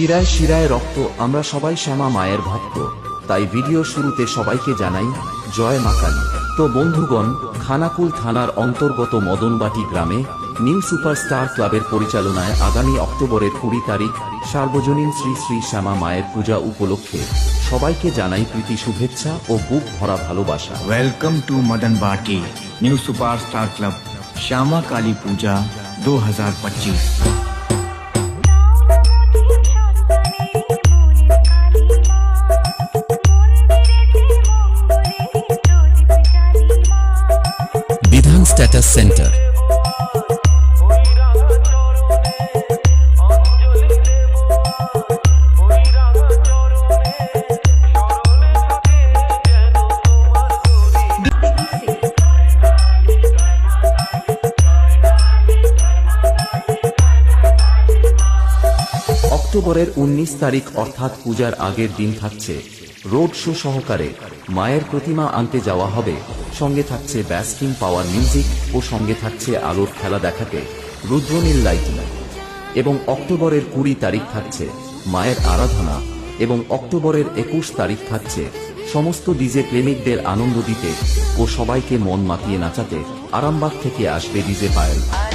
শিরায় শিরায় রক্ত, আমরা সবাই শ্যামা মায়ের ভক্ত। তাই ভিডিও শুরুতে সবাইকে জানাই, জয় মাকালী তো বন্ধুগণ, খানাকুল থানার অন্তর্গত মদনবাটি গ্রামে নিউ সুপারস্টার ক্লাবের পরিচালনায় আগামী অক্টোবরের কুড়ি তারিখ সার্বজনীন শ্রী শ্রী শ্যামা মায়ের পূজা উপলক্ষে সবাইকে জানাই প্রীতি শুভেচ্ছা ও বুক ভরা ভালোবাসা। Welcome to Madanbati new super star club Shyama Kali Puja দু হাজার পঁচিশ বিধান স্ট্যাটাস সেন্টার অক্টোবরের ১৯ তারিখ অর্থাৎ পূজার আগের দিন থাকছে। রোড শো সহকারে মায়ের প্রতিমা আনতে যাওয়া হবে। সঙ্গে থাকছে ব্যাস্কিং পাওয়ার মিউজিক ও সঙ্গে থাকছে আলোর খেলা দেখাতে রুদ্রনীল লাইটিং এবং অক্টোবরের কুড়ি তারিখ থাকছে মায়ের আরাধনা এবং অক্টোবরের একুশ তারিখ থাকছে সমস্ত ডিজে প্রেমিকদের আনন্দ দিতে ও সবাইকে মন মাতিয়ে নাচাতে আরামবাগ থেকে আসবে ডিজে পায়েল।